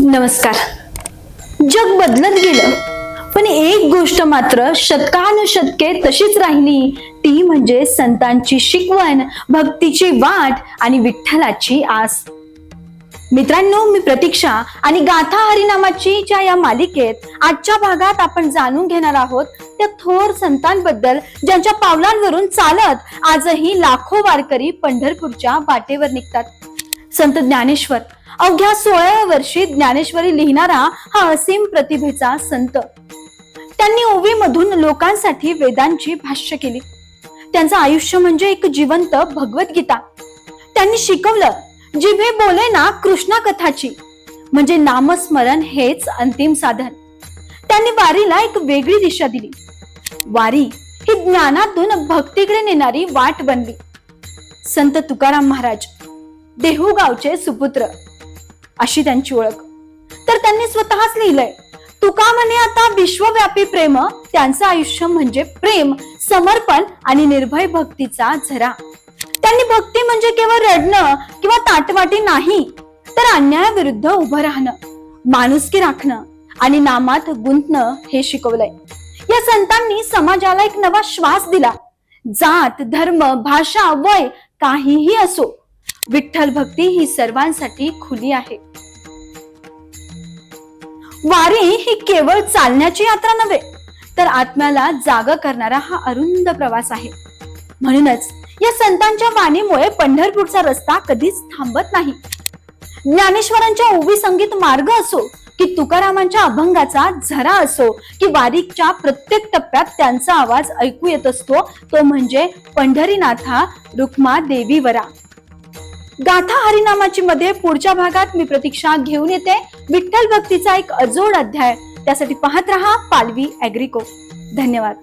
नमस्कार. जग बदलत गेलं पण एक गोष्ट मात्र शतकानुशतके तशीच राहिली. ती म्हणजे संतांची शिकवण भक्तीची वाट आणि विठ्ठलाची आस. मित्रांनो मी प्रतीक्षा आणि गाथा हरिनामाची ज्या या मालिकेत आजच्या भागात आपण जाणून घेणार आहोत त्या थोर संतांबद्दल ज्यांच्या पावलांवरून चालत आजही लाखो वारकरी पंढरपूरच्या वाटेवर निघतात. संत ज्ञानेश्वर. अवघ्या सोळाव्या वर्षी ज्ञानेश्वरी लिहिणारा हा असीम प्रतिभेचा संत. त्यांनी ओवीमधून लोकांसाठी वेदांची भाष्य केली. त्यांचं आयुष्य म्हणजे एक जिवंत भगवद्गीता. त्यांनी शिकवलं जिभे बोले ना कृष्णा कथाची म्हणजे नामस्मरण हेच अंतिम साधन. त्यांनी वारीला एक वेगळी दिशा दिली. वारी ही ज्ञानातून भक्तीकडे नेणारी वाट बनली. संत तुकाराम महाराज देहू गावचे सुपुत्र अशी त्यांची ओळख. तर त्यांनी स्वतःच लिहिलंय तुका म्हणे आता विश्वव्यापी प्रेम? त्यांचं आयुष्य म्हणजे प्रेम समर्पण आणि निर्भय भक्तीचा झरा. त्यांनी भक्ती म्हणजे केवळ रडणं किंवा ताटवाटी नाही तर अन्यायाविरुद्ध उभं राहणं माणुसकी राखणं आणि नामात गुंतणं हे शिकवलंय. या संतांनी समाजाला एक नवा श्वास दिला. जात धर्म भाषा वय काहीही असो विठ्ठल भक्ती ही सर्वांसाठी खुली आहे. वारी ही केवळ चालण्याची यात्रा नव्हे तर आत्म्याला जाग करणारा हा अरुंद प्रवास आहे. म्हणूनच या संतांच्या वाणीमुळे पंढरपूरचा रस्ता कधीच थांबत नाही. ज्ञानेश्वरांच्या ओवी संगीत मार्ग असो की तुकारामांच्या अभंगाचा झरा असो की वारीच्या प्रत्येक टप्प्यात त्यांचा आवाज ऐकू येत असतो तो म्हणजे पंढरीनाथा रुक्मा देवीवरा गाथा हरिनामाची मध्ये पुढच्या भागात मी प्रतीक्षा घेऊन येते. विठ्ठल भक्तीचा एक अजोड अध्याय. त्यासाठी पाहत रहा पालवी अॅग्रिको धन्यवाद.